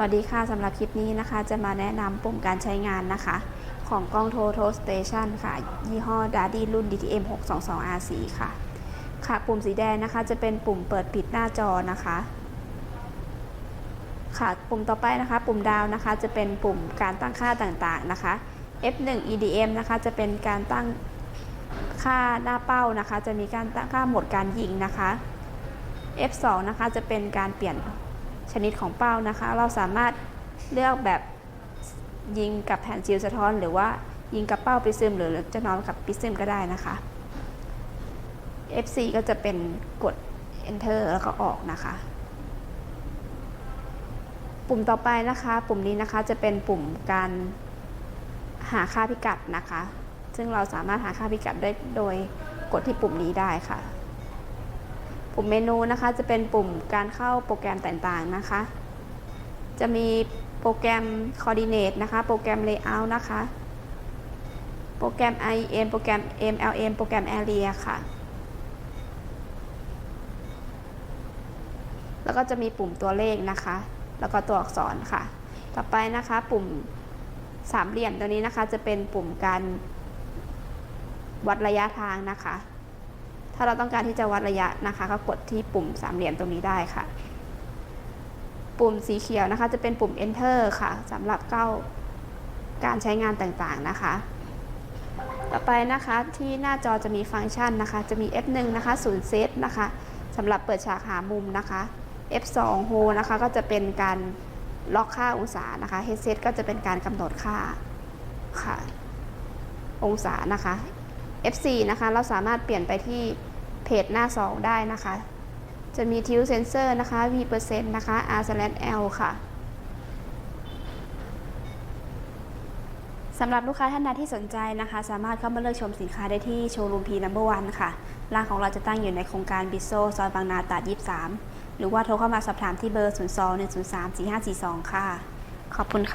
วัสดีค่ะสำหรับคลิปนี้นะคะ จะมาแนะนำปุ่มการใช้งานนะคะ ของกล้อง Total Station ค่ะ ยี่ห้อ d a d y รุ่น DTM 622 RC ค่ะ ค่ะ ปุ่มสีแดงนะคะจะเป็นปุ่มเปิดปิดหน้าจอนะคะ ค่ะปุ่มต่อไปนะคะ ปุ่มดาวนะคะ จะเป็นปุ่มการตั้งค่าต่างๆนะคะ F1 EDM นะคะ จะเป็นการตั้งค่าหน้าเป้านะคะ จะมีการตั้งค่าโหมดการยิงนะคะ F2 นะคะจะเป็นการเปลี่ยน ชนิดของเป้านะคะ เราสามารถเลือกแบบยิงกับแผ่นซิลสะท้อน หรือว่ายิงกับเป้าปิซึมหรือจะนอนกับปิซึมก็ได้นะคะ F4 ก็จะเป็นกด enter แล้วก็ออกนะคะ ปุ่มต่อไปนะคะ ปุ่มนี้นะคะจะเป็นปุ่มการหาค่าพิกัดนะคะ ซึ่งเราสามารถหาค่าพิกัดได้โดยกดที่ปุ่มนี้ได้ค่ะ ปุ่มเมนูนะคะจะเป็นปุ่มการเข้าโปรแกรมต่างๆนะคะ จะมีโปรแกรม Coordinate นะคะ โปรแกรม Layout นะคะ โปรแกรม IEM โปรแกรม MLM โปรแกรม Area ค่ะ แล้วก็จะมีปุ่มตัวเลขนะคะ แล้วก็ตัวอักษรค่ะ ต่อไปนะคะปุ่มสามเหลี่ยมตัวนี้นะคะจะเป็นปุ่มการวัดระยะทางนะคะ ถ้าเราต้องการที่จะวัดระยะนะคะ ก็กดที่ปุ่มสามเหลี่ยมตรงนี้ได้ค่ะ ปุ่มสีเขียวนะคะ จะเป็นปุ่ม enter ค่ะสำหรับเข้าการใช้งานต่างๆนะคะ ต่อไปนะคะที่หน้าจอจะมีฟังก์ชันนะคะ จะมี F1 นะคะ0 set นะคะสำหรับเปิดฉากหามุมนะคะ F2 hold นะคะก็จะเป็นการล็อกค่าองศานะคะ headset ก็จะเป็นการกำหนดค่าค่ะ องศานะคะ F4 นะคะ เราสามารถเปลี่ยนไปที่เพจหน้า2ได้นะคะ จะมี tilt sensor นะคะ v percent นะคะ r slash l ค่ะสำหรับลูกค้าท่านใดที่สนใจนะคะ สามารถเข้ามาเลือกชมสินค้าได้ที่โชว์รูมพีนัมเบอร์วันค่ะ ร้านของเราจะตั้งอยู่ในโครงการบิโซซอยบางนาตราด23 หรือว่าโทรเข้ามาสอบถามที่เบอร์ 02 103 4542 ค่ะ ขอบคุณค่ะ